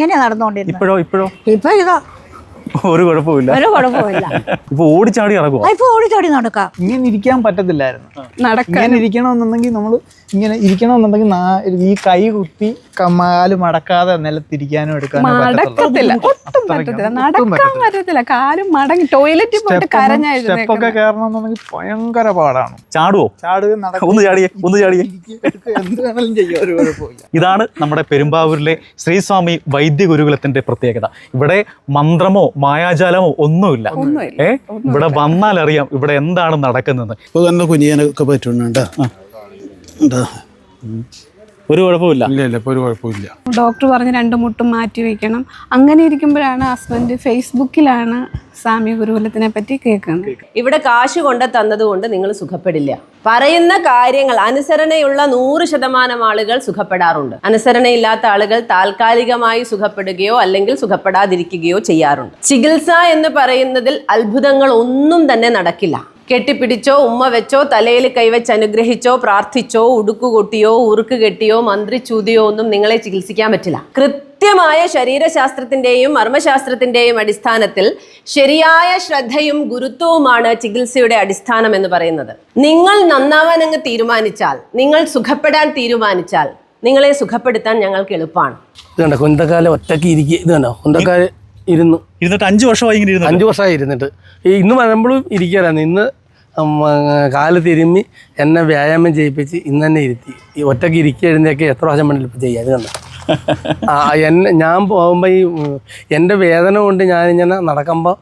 ഇങ്ങനെ നടന്നുകൊണ്ടിരുന്നത്. ഇപ്പോഴോ ഇപ്പോഴോ? ഇപ്പൊ ഇതാ. ഒരു കുഴപ്പമില്ല ഒരു കുഴപ്പമില്ല ഇപ്പൊ ഓടിച്ചാടി ആ, ഇപ്പൊ ഓടിച്ചാടി നടക്കാം. ഇങ്ങനെ ഇരിക്കാൻ പറ്റത്തില്ലായിരുന്നു. നടക്കാൻ. ഇരിക്കണമെന്നുണ്ടെങ്കിൽ നമ്മൾ ഇങ്ങനെ ഇരിക്കണമെന്നുണ്ടെങ്കിൽ നാ- ഈ കൈ കുത്തി കമാൽ മടക്കാതെ നിലത്തിരിക്കാനും എടുക്കാനും മടക്കത്തില്ല. ഒട്ടും പറ്റത്തില്ല. നടക്കാൻ പറ്റത്തില്ല. കാലും മടങ്ങി ടോയ്ലറ്റിൽ പോയിട്ട് സ്റ്റെപ്പൊക്കെ കരഞ്ഞായിരുന്നു കയറണമെന്നുണ്ടെങ്കിൽ ഭയങ്കര പാടാണ്. ചാടുവോ? ചാടുകയും ഒന്ന് ചാടിയേ ഒന്ന് ചാടിയേ. ഒരു കുഴപ്പമില്ല ഇതാണ് നമ്മുടെ പെരുമ്പാവൂരിലെ ശ്രീസ്വാമി വൈദ്യ ഗുരുകുലത്തിന്റെ പ്രത്യേകത. ഇവിടെ മന്ത്രമോ മായാജാലമോ ഒന്നുമില്ല. ഏഹ് ഇവിടെ വന്നാൽ അറിയാം ഇവിടെ എന്താണ് നടക്കുന്നത്. ഇപ്പോൾ തന്നെ കുനിയാനൊക്കെ പറ്റുന്നുണ്ട്. ഉണ്ടാ ഒരു കുഴപ്പമില്ല ഇല്ല ഇല്ല ഇപ്പോൾ ഒരു കുഴപ്പമില്ല ഡോക്ടർ പറഞ്ഞ് രണ്ട് മുട്ടും മാറ്റി വെക്കണം. അങ്ങനെ ഇരിക്കുമ്പോഴാണ് ഹസ്ബൻഡ് ഫേസ്ബുക്കിലാണ് സ്വാമി ഗുരുകുലത്തിനെ പറ്റി കേൾക്കുന്നത്. ഇവിടെ കാശ് കൊണ്ട് തന്നതുകൊണ്ട് നിങ്ങൾ സുഖപ്പെടില്ല. പറയുന്ന കാര്യങ്ങൾ അനുസരണയുള്ള നൂറ് ശതമാനം ആളുകൾ സുഖപ്പെടാറുണ്ട്. അനുസരണയില്ലാത്ത ആളുകൾ താൽക്കാലികമായി സുഖപ്പെടുകയോ അല്ലെങ്കിൽ സുഖപ്പെടാതിരിക്കുകയോ ചെയ്യാറുണ്ട്. ചികിത്സ എന്ന് പറയുന്നതിൽ അത്ഭുതങ്ങൾ ഒന്നും തന്നെ നടക്കില്ല. കെട്ടിപ്പിടിച്ചോ ഉമ്മ വെച്ചോ തലയിൽ കൈവച്ച് അനുഗ്രഹിച്ചോ പ്രാർത്ഥിച്ചോ ഉടുക്കു കൊട്ടിയോ ഉറുക്ക് കെട്ടിയോ മന്ത്രിച്ചൂതിയോ ഒന്നും നിങ്ങളെ ചികിത്സിക്കാൻ പറ്റില്ല. കൃത്യമായ ശരീരശാസ്ത്രത്തിന്റെയും മർമ്മശാസ്ത്രത്തിന്റെയും അടിസ്ഥാനത്തിൽ ശരിയായ ശ്രദ്ധയും ഗുരുത്വവുമാണ് ചികിത്സയുടെ അടിസ്ഥാനം എന്ന് പറയുന്നത്. നിങ്ങൾ നന്നാവാൻ അങ്ങ് തീരുമാനിച്ചാൽ നിങ്ങൾ സുഖപ്പെടാൻ തീരുമാനിച്ചാൽ നിങ്ങളെ സുഖപ്പെടുത്താൻ ഞങ്ങൾക്ക് എളുപ്പമാണ്. ഇരുന്നു കുന്തക്കാലം ഒറ്റയ്ക്ക് ഇരിക്കുക ഇരുന്നിട്ട് അഞ്ചു വർഷമായി ഇങ്ങനെ ഇരുന്നു അഞ്ച് വർഷമായി ഇരുന്നിട്ട്. ഈ ഇന്ന് വരുമ്പോഴും ഇരിക്കാറാണ് ഇന്ന് കാൽ തിരുമ്മി എന്നെ വ്യായാമം ചെയ്യിപ്പിച്ച് ഇന്ന് തന്നെ ഇരുത്തി. ഈ ഒറ്റയ്ക്ക് ഇരിക്കുക എഴുന്നേക്ക് എത്ര പ്രാവശ്യം വേണമെങ്കിലും ഇപ്പം ചെയ്യാം അത് കണ്ടോ? എന്നെ ഞാൻ പോകുമ്പോൾ ഈ എന്റെ വേദന കൊണ്ട് ഞാനിങ്ങനെ നടക്കുമ്പോൾ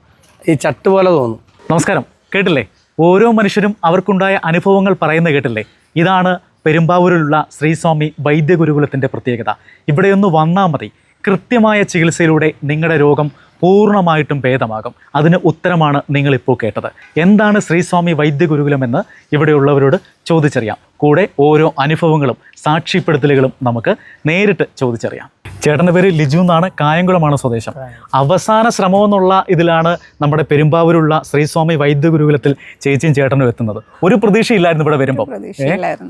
ഈ ചട്ട് പോലെ തോന്നും. നമസ്കാരം. കേട്ടില്ലേ? ഓരോ മനുഷ്യരും അവർക്കുണ്ടായ അനുഭവങ്ങൾ പറയുന്നത് കേട്ടില്ലേ? ഇതാണ് പെരുമ്പാവൂരിലുള്ള ശ്രീസ്വാമി വൈദ്യഗുരുകുലത്തിന്റെ പ്രത്യേകത. ഇവിടെയൊന്ന് വന്നാൽ മതി. കൃത്യമായ ചികിത്സയിലൂടെ നിങ്ങളുടെ രോഗം പൂർണമായിട്ടും ഭേദമാകും. അതിന് ഉത്തരമാണ് നിങ്ങളിപ്പോൾ കേട്ടത്. എന്താണ് ശ്രീസ്വാമി വൈദ്യഗുരുകുലം എന്ന് ഇവിടെയുള്ളവരോട് ചോദിച്ചറിയാം. കൂടെ ഓരോ അനുഭവങ്ങളും സാക്ഷ്യപ്പെടുത്തലുകളും നമുക്ക് നേരിട്ട് ചോദിച്ചറിയാം. ചേട്ടന്റെ പേര് ലിജു എന്നാണ് കായംകുളമാണ് സ്വദേശം. അവസാന ശ്രമം എന്നുള്ള ഇതിലാണ് നമ്മുടെ പെരുമ്പാവൂരുള്ള ശ്രീസ്വാമി വൈദ്യഗുരുകുലത്തിൽ ചേച്ചിയും ചേട്ടനും എത്തുന്നത്. ഒരു പ്രതീക്ഷയില്ലായിരുന്നു ഇവിടെ വരുമ്പോൾ.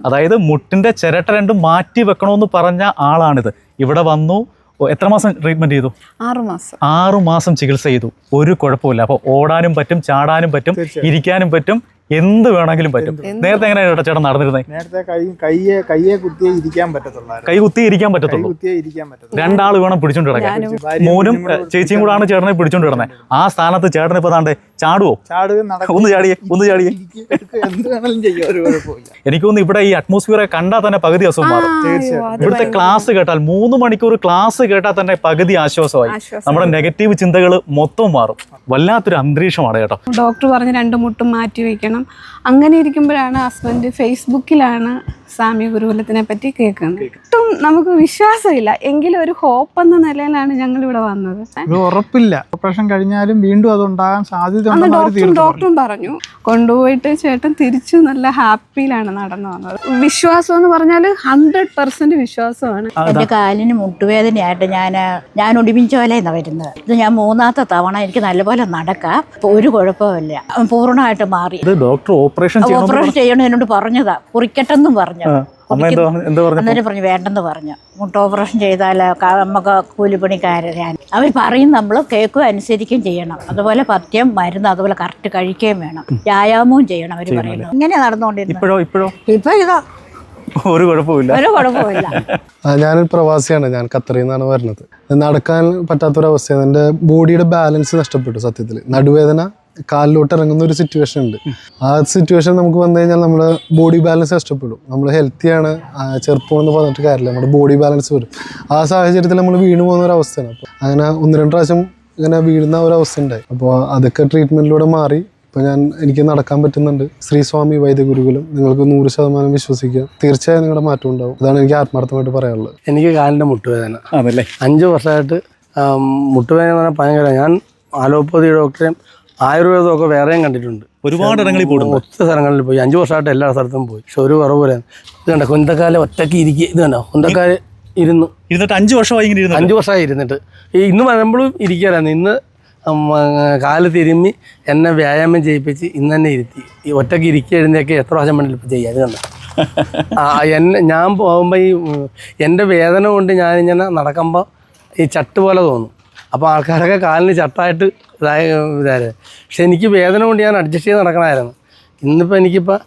അതായത് മുട്ടിന്റെ ചിരട്ട രണ്ടും മാറ്റി വെക്കണമെന്ന് പറഞ്ഞ ആളാണിത്. ഇവിടെ വന്നു എത്ര മാസം ട്രീറ്റ്മെന്റ് ചെയ്തു? ആറുമാസം ആറു മാസം ചികിത്സ ചെയ്തു. ഒരു കുഴപ്പമില്ല അപ്പോൾ ഓടാനും പറ്റും ചാടാനും പറ്റും ഇരിക്കാനും പറ്റും എന്ത് വേണമെങ്കിലും പറ്റും. നേരത്തെ എങ്ങനെയാണ് ചേട്ടൻ നടന്നിരുന്നത് നേരത്തെ കൈ കയ്യെ കയ്യെ കുത്തിയേ ഇരിക്കാൻ പറ്റത്തുള്ളൂ കൈ കുത്തി ഇരിക്കാൻ പറ്റത്തുള്ളൂ. കുത്തിയേ ഇരിക്കാൻ പറ്റത്തുള്ളൂ. രണ്ടാൾ വേണം പിടിച്ചോണ്ട് കിടക്കാൻ. മോനും ചേച്ചിയും കൂടാണ് ചേട്ടനെ പിടിച്ചോണ്ട് കിടന്നത് ആ സ്ഥാനത്ത് ചേട്ടൻ ഇപ്പൊ താണ്ടേ ചാടുവോ? ഒന്ന് ചാടിയേ ഒന്ന് ചാടിയേ. എനിക്ക് തോന്നുന്നു ഇവിടെ ഈ അറ്റ്മോസ്ഫിയറെ കണ്ടാൽ തന്നെ പകുതി അസുഖം മാറും. ഇവിടുത്തെ ക്ലാസ് കേട്ടാൽ മൂന്ന് മണിക്കൂർ ക്ലാസ് കേട്ടാൽ തന്നെ പകുതി ആശ്വാസമായി. നമ്മുടെ നെഗറ്റീവ് ചിന്തകൾ മൊത്തം മാറും. വല്ലാത്തൊരു അന്തരീക്ഷമാണ് കേട്ടോ ഡോക്ടർ പറഞ്ഞ് രണ്ട് മുട്ടും മാറ്റി വെക്കണം അങ്ങനെ ഇരിക്കുമ്പോഴാണ് ഹസ്ബൻഡ് ഫേസ്ബുക്കിലാണ് സ്വാമി ഗുരുകുലത്തിനെ പറ്റി കേൾക്കുന്നത് ഒട്ടും നമുക്ക് വിശ്വാസമില്ല. എങ്കിലും ഒരു ഹോപ്പ് എന്ന നിലയിലാണ് ഞങ്ങൾ ഇവിടെ വന്നത് ഇത് ഉറപ്പില്ല. ഓപ്പറേഷൻ കഴിഞ്ഞാലും വീണ്ടും അത് ഉണ്ടാകാൻ സാധ്യത അന്ന് ഡോക്ടറും പറഞ്ഞു. ഡോക്ടറും പറഞ്ഞു. കൊണ്ടുപോയിട്ട് ചേട്ടൻ തിരിച്ചു നല്ല ഹാപ്പിയിലാണ് നടന്നു വന്നത്. വിശ്വാസം എന്ന് പറഞ്ഞാൽ ഹൺഡ്രഡ് പെർസെന്റ് വിശ്വാസമാണ്. എന്റെ കാലിന് മുട്ടുവേദനയായിട്ട് ഞാൻ ഞാൻ ഉടിമിഞ്ചോലെന്നാണ് വരുന്നത്. ഇത് ഞാൻ മൂന്നാമത്തെ തവണ എനിക്ക് നല്ലപോലെ നടക്കാം. ഇപ്പൊ ഒരു കുഴപ്പമില്ല പൂർണമായിട്ട് മാറി. ഇത് ഡോക്ടർ ഓപ്പറേഷൻ ചെയ്യണം ഓപ്പറേഷൻ ചെയ്യണം എന്നോട് പറഞ്ഞതാ. കുറിക്കട്ടെന്നും പറഞ്ഞു. പറഞ്ഞു. അന്നേരം പറഞ്ഞു വേണ്ടെന്ന് പറഞ്ഞു. മുട്ട ഓപ്പറേഷൻ ചെയ്താൽ നമുക്ക് കൂലിപ്പണിക്കാരാൻ അവർ പറയും നമ്മൾ കേൾക്കുകയും അനുസരിക്കുകയും ചെയ്യണം. അതുപോലെ പഥ്യം മരുന്ന് അതുപോലെ കറക്റ്റ് കഴിക്കുകയും വേണം. വ്യായാമവും ചെയ്യണം അവർ പറയുന്നത് ഇങ്ങനെ ഇപ്പോഴോ ഇപ്പൊ ഇതാ. ഒരു കുഴപ്പമില്ല ഒരു കുഴപ്പമില്ല ഞാനൊരു പ്രവാസിയാണ്. ഞാൻ ഖത്തറിൽ നിന്നാണ് വരുന്നത്. നടക്കാൻ പറ്റാത്തൊരവസ്ഥയാണ്. എന്റെ ബോഡിയുടെ ബാലൻസ് നഷ്ടപ്പെട്ടു സത്യത്തിൽ. നടുവേദന കാലിലോട്ട് ഇറങ്ങുന്ന ഒരു സിറ്റുവേഷൻ ഉണ്ട്. ആ സിറ്റുവേഷൻ നമുക്ക് വന്നു കഴിഞ്ഞാൽ നമ്മുടെ ബോഡി ബാലൻസ് നഷ്ടപ്പെടും നമ്മൾ ഹെൽത്തിയാണ് ചെറുപ്പം എന്ന് പറഞ്ഞിട്ട് കാര്യമില്ല. നമ്മുടെ ബോഡി ബാലൻസ് വരും. ആ സാഹചര്യത്തിൽ നമ്മൾ വീണു പോകുന്ന ഒരു അവസ്ഥയാണ്. അപ്പോൾ അങ്ങനെ ഒന്ന് രണ്ട് പ്രാവശ്യം ഇങ്ങനെ വീഴുന്ന ഒരു അവസ്ഥ ഉണ്ടായി. അപ്പോൾ അതൊക്കെ ട്രീറ്റ്മെന്റിലൂടെ മാറി ഇപ്പോൾ ഞാൻ എനിക്ക് നടക്കാൻ പറ്റുന്നുണ്ട്. ശ്രീസ്വാമി വൈദ്യഗുരുകുലം നിങ്ങൾക്ക് നൂറ് ശതമാനം വിശ്വസിക്കുക തീർച്ചയായും നിങ്ങളുടെ മാറ്റം ഉണ്ടാവും. അതാണ് എനിക്ക് ആത്മാർത്ഥമായിട്ട് പറയാനുള്ളത്. എനിക്ക് കാലിന്റെ മുട്ടുവേദന. ആണല്ലേ? അഞ്ച് വർഷമായിട്ട് മുട്ടുവേദന എന്ന് പറഞ്ഞാൽ ഭയങ്കര ഞാൻ ആലോപ്പതി ഡോക്ടറെയും ആയുർവേദവും ഒക്കെ വേറെയും കണ്ടിട്ടുണ്ട്. ഒരുപാട് ഇടങ്ങളിൽ പോയി ഒത്തിരി സ്ഥലങ്ങളിൽ പോയി. അഞ്ച് വർഷമായിട്ട് എല്ലാ സ്ഥലത്തും പോയി. പക്ഷെ ഒരു പോലെ ഇത് കണ്ടോ? കുന്തക്കാലം ഒറ്റയ്ക്ക് ഇരിക്കുക ഇത് കണ്ടോ? കുന്തക്കാൽ ഇരുന്നു. ഇരുന്നിട്ട് അഞ്ചു വർഷമായി ഇങ്ങനെ ഇരുന്നു അഞ്ച് വർഷമായി ഇരുന്നിട്ട്. ഈ ഇന്ന് വരുമ്പോഴും ഇരിക്കാറായിരുന്നു ഇന്ന് കാൽ തിരുമ്മി എന്നെ വ്യായാമം ചെയ്യിപ്പിച്ച് ഇന്ന് തന്നെ ഇരുത്തി. ഈ ഒറ്റയ്ക്ക് ഇരിക്കുക എഴുന്നേക്ക് എത്ര പ്രാവശ്യം വേണമെങ്കിലും ഇപ്പം ചെയ്യാം. അത് കണ്ടോ? ആ എന്നെ ഞാൻ പോകുമ്പോൾ ഈ എന്റെ വേദന കൊണ്ട് ഞാനിങ്ങനെ നടക്കുമ്പോൾ ഈ ചട്ട് പോലെ തോന്നും. അപ്പോൾ ആൾക്കാരൊക്കെ കാലിന് ചട്ടായിട്ട് ഇതായത് പക്ഷെ എനിക്ക് വേദന കൊണ്ട് ഞാൻ അഡ്ജസ്റ്റ് ചെയ്ത് നടക്കണമായിരുന്നു. ഇന്നിപ്പോൾ എനിക്കിപ്പോൾ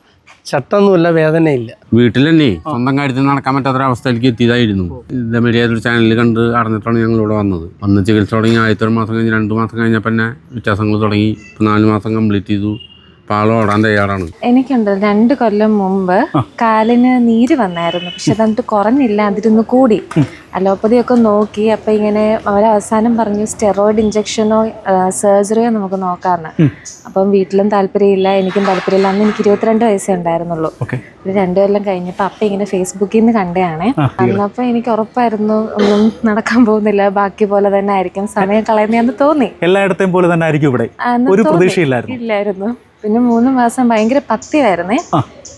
ചട്ടൊന്നുമില്ല വേദനയില്ല. തന്നെ സ്വന്തം കാര്യത്തിൽ നടക്കാൻ പറ്റാത്തൊരവസ്ഥയിലേക്ക് എത്തിയതായിരുന്നു. ഇത് ചാനലിൽ കണ്ട് അറിഞ്ഞിട്ടാണ് ഞങ്ങൾ ഇവിടെ വന്നത്. വന്ന് ചികിത്സ തുടങ്ങി ആദ്യത്തെ ഒരു മാസം കഴിഞ്ഞ് രണ്ട് മാസം കഴിഞ്ഞപ്പോൾ തന്നെ വ്യത്യാസങ്ങൾ തുടങ്ങി. ഇപ്പം നാല് മാസം കംപ്ലീറ്റ് ചെയ്തു. ആൾ ഓടാൻ തയ്യാറാണ്. എനിക്കുണ്ട്. രണ്ട് കൊല്ലം മുമ്പ് കാലിന് നീര് വന്നായിരുന്നു. പക്ഷെ അതെന്നിട്ട് കുറഞ്ഞില്ല. അതിരുന്ന് കൂടി. അലോപ്പതിയൊക്കെ നോക്കി. അപ്പൊ ഇങ്ങനെ അവരവസാനം അവസാനം പറഞ്ഞു സ്റ്റെറോയിഡ് ഇഞ്ചക്ഷനോ സർജറിയോ നമുക്ക് നോക്കാന്ന്. അപ്പം വീട്ടിലും താല്പര്യമില്ല. എനിക്കും താല്പര്യമില്ല. അന്ന് എനിക്ക് ഇരുപത്തിരണ്ട് വയസ്സേ ഉണ്ടായിരുന്നുള്ളൂ. ഒരു രണ്ടു കൊല്ലം കഴിഞ്ഞപ്പോൾ അപ്പ ഇങ്ങനെ ഫേസ്ബുക്കിൽ നിന്ന് കണ്ടതാണ്. അന്നപ്പോൾ എനിക്ക് ഉറപ്പായിരുന്നു ഒന്നും നടക്കാൻ പോകുന്നില്ല. ബാക്കി പോലെ തന്നെ ആയിരിക്കും. സമയം കളയുന്നതെന്ന് തോന്നി. എല്ലായിടത്തെയും പോലെ തന്നെ ആയിരിക്കും ഇവിടെ. ഒരു. പ്രതീക്ഷയില്ലായിരുന്നു. ഇല്ലായിരുന്നു. പിന്നെ മൂന്ന് മാസം ഭയങ്കര പത്യമായിരുന്നേ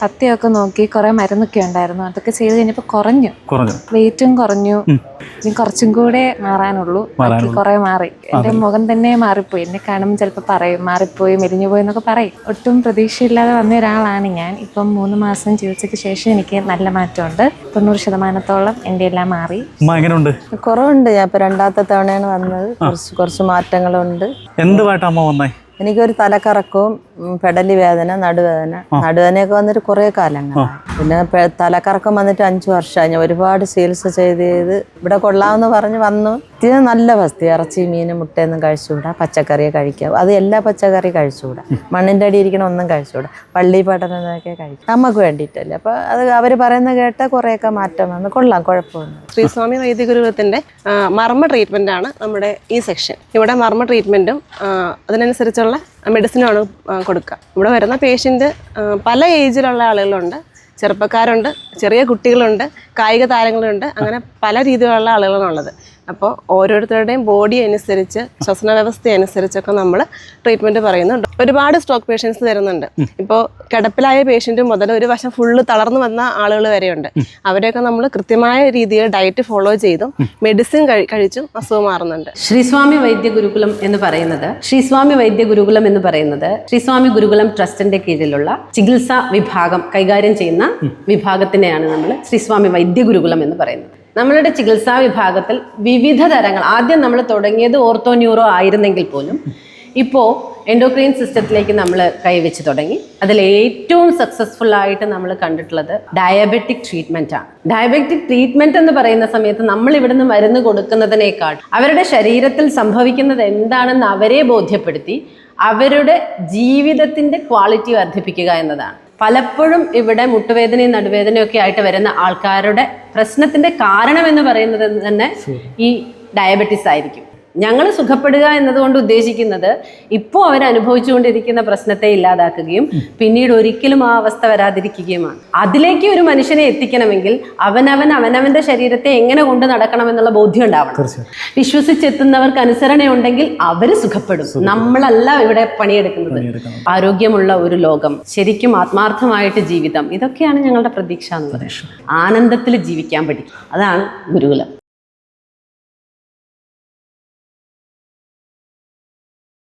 പത്യമൊക്കെ നോക്കി കുറെ മരുന്നൊക്കെ ഉണ്ടായിരുന്നു. അതൊക്കെ ചെയ്ത് കഴിഞ്ഞപ്പോൾ കുറഞ്ഞു. കുറഞ്ഞു. വെയിറ്റും കുറഞ്ഞു. ഇനി കുറച്ചും കൂടെ മാറാനുള്ളൂ. ബാക്കി കുറെ മാറി. എന്റെ മുഖം തന്നെ മാറിപ്പോയി. എന്നെ കാണുമ്പോൾ ചിലപ്പോൾ പറയും മാറിപ്പോയി മെലിഞ്ഞു പോയി എന്നൊക്കെ പറയും. ഒട്ടും പ്രതീക്ഷയില്ലാതെ വന്ന ഒരാളാണ് ഞാൻ. ഇപ്പം മൂന്ന് മാസം ചികിത്സയ്ക്ക് ശേഷം എനിക്ക് നല്ല മാറ്റമുണ്ട്. തൊണ്ണൂറ് ശതമാനത്തോളം എന്റെ എല്ലാം മാറി. കുറവുണ്ട്. ഞാൻ ഇപ്പൊ രണ്ടാമത്തെ തവണയാണ് വന്നത്. കുറച്ച് കുറച്ച് മാറ്റങ്ങളുണ്ട്. എന്തുമായിട്ടാ അമ്മ വന്നേ? എനിക്കൊരു തലക്കറക്കവും പെടലി വേദന നടുവേദന നടുവേദനയൊക്കെ വന്നിട്ട് കുറേ കാലങ്ങൾ പിന്നെ തലക്കറക്കം വന്നിട്ട് അഞ്ചു വർഷമായി. ഞാൻ ഒരുപാട് ചികിത്സ ചെയ്ത് ചെയ്ത് ഇവിടെ കൊള്ളാമെന്ന് പറഞ്ഞ് വന്നു. ഇത് നല്ല വസ്തി. ഇറച്ചി മീൻ മുട്ടയൊന്നും കഴിച്ചുകൂടാ. പച്ചക്കറിയെ കഴിക്കാം. അത് എല്ലാ പച്ചക്കറി കഴിച്ചുകൂടാ. മണ്ണിന്റെ അടി ഇരിക്കണ ഒന്നും കഴിച്ചുകൂടാ. പള്ളി പഠനമൊക്കെ കഴിക്കും. നമുക്ക് വേണ്ടിയിട്ടല്ലേ. അപ്പോൾ അത് അവർ പറയുന്നത് കേട്ട കുറേയൊക്കെ മാറ്റം വന്ന്. കൊള്ളാം. കുഴപ്പമൊന്നും ശ്രീസ്വാമി വൈദ്യഗുരുവത്തിന്റെ മർമ്മ ട്രീറ്റ്മെന്റ് ആണ് നമ്മുടെ ഈ സെക്ഷൻ ഇവിടെ മർമ്മ ട്രീറ്റ്മെന്റും അതിനനുസരിച്ചുള്ള മെഡിസിനുമാണ് ആ, കൊടുക്കുക. ഇവിടെ വരുന്ന പേഷ്യന്റ് പല ഏജിലുള്ള ആളുകളുണ്ട്. ചെറുപ്പക്കാരുണ്ട് ചെറിയ കുട്ടികളുണ്ട് കായിക താരങ്ങളുണ്ട് അങ്ങനെ പല രീതിയിലുള്ള ആളുകളാണുള്ളത് അപ്പോൾ ഓരോരുത്തരുടെയും ബോഡി അനുസരിച്ച് ശ്വസന വ്യവസ്ഥ അനുസരിച്ചൊക്കെ നമ്മൾ ട്രീറ്റ്മെന്റ് പറയുന്നുണ്ട്. ഒരുപാട് സ്ട്രോക്ക് പേഷ്യൻസ് തരുന്നുണ്ട് ഇപ്പോൾ കിടപ്പിലായ പേഷ്യന്റ് മുതൽ ഒരു വശം ഫുള്ള് തളർന്നു വന്ന ആളുകൾ വരെയുണ്ട്. അവരെയൊക്കെ നമ്മൾ കൃത്യമായ രീതിയിൽ ഡയറ്റ് ഫോളോ ചെയ്തും മെഡിസിൻ കഴിച്ചും അസുഖം മാറുന്നുണ്ട്. ശ്രീസ്വാമി വൈദ്യ ഗുരുകുലം എന്ന് പറയുന്നത് ശ്രീസ്വാമി വൈദ്യ ഗുരുകുലം എന്ന് പറയുന്നത് ശ്രീസ്വാമി ഗുരുകുലം ട്രസ്റ്റിന്റെ കീഴിലുള്ള ചികിത്സാ വിഭാഗം കൈകാര്യം ചെയ്യുന്ന വിഭാഗത്തിനെയാണ് നമ്മൾ ശ്രീസ്വാമി വൈദ്യ ഗുരുകുലം എന്ന് പറയുന്നത്. നമ്മളുടെ ചികിത്സാ വിഭാഗത്തിൽ വിവിധ തരങ്ങൾ ആദ്യം നമ്മൾ തുടങ്ങിയത് ഓർത്തോ ന്യൂറോ ആയിരുന്നെങ്കിൽ പോലും ഇപ്പോൾ എൻഡോക്രീൻ സിസ്റ്റത്തിലേക്ക് നമ്മൾ കൈവച്ച് തുടങ്ങി. അതിൽ ഏറ്റവും സക്സസ്ഫുൾ ആയിട്ട് നമ്മൾ കണ്ടിട്ടുള്ളത് ഡയബറ്റിക് ട്രീറ്റ്മെന്റ് ആണ്. ഡയബറ്റിക് ട്രീറ്റ്മെന്റ് എന്ന് പറയുന്ന സമയത്ത് നമ്മൾ ഇവിടുന്ന് മരുന്ന് കൊടുക്കുന്നതിനേക്കാൾ അവരുടെ ശരീരത്തിൽ സംഭവിക്കുന്നത് എന്താണെന്ന് അവരെ ബോധ്യപ്പെടുത്തി അവരുടെ ജീവിതത്തിന്റെ ക്വാളിറ്റി വർദ്ധിപ്പിക്കുക എന്നതാണ്. പലപ്പോഴും ഇവിടെ മുട്ടുവേദനയും നടുവേദനയും ഒക്കെ ആയിട്ട് വരുന്ന ആൾക്കാരുടെ പ്രശ്നത്തിന്റെ കാരണം എന്ന് പറയുന്നത് തന്നെ ഈ ഡയബറ്റിസ് ആയിരിക്കും. ഞങ്ങൾ സുഖപ്പെടുക എന്നതുകൊണ്ട് ഉദ്ദേശിക്കുന്നത് ഇപ്പോൾ അവർ അനുഭവിച്ചുകൊണ്ടിരിക്കുന്ന പ്രശ്നത്തെ ഇല്ലാതാക്കുകയും പിന്നീട് ഒരിക്കലും ആ അവസ്ഥ വരാതിരിക്കുകയുമാണ്. അതിലേക്ക് ഒരു മനുഷ്യനെ എത്തിക്കണമെങ്കിൽ അവനവൻ അവനവന്റെ ശരീരത്തെ എങ്ങനെ കൊണ്ട് നടക്കണം എന്നുള്ള ബോധ്യം ഉണ്ടാവണം. വിശ്വസിച്ചെത്തുന്നവർക്ക് അനുസരണയുണ്ടെങ്കിൽ അവർ സുഖപ്പെടും. നമ്മളല്ല ഇവിടെ പണിയെടുക്കുന്നത്. ആരോഗ്യമുള്ള ഒരു ലോകം ശരിക്കും ആത്മാർത്ഥമായിട്ട് ജീവിതം ഇതൊക്കെയാണ് ഞങ്ങളുടെ പ്രതീക്ഷ എന്ന് പറയുന്നത് ആനന്ദത്തിൽ ജീവിക്കാൻ പഠിക്കും. അതാണ് ഗുരുകുലം.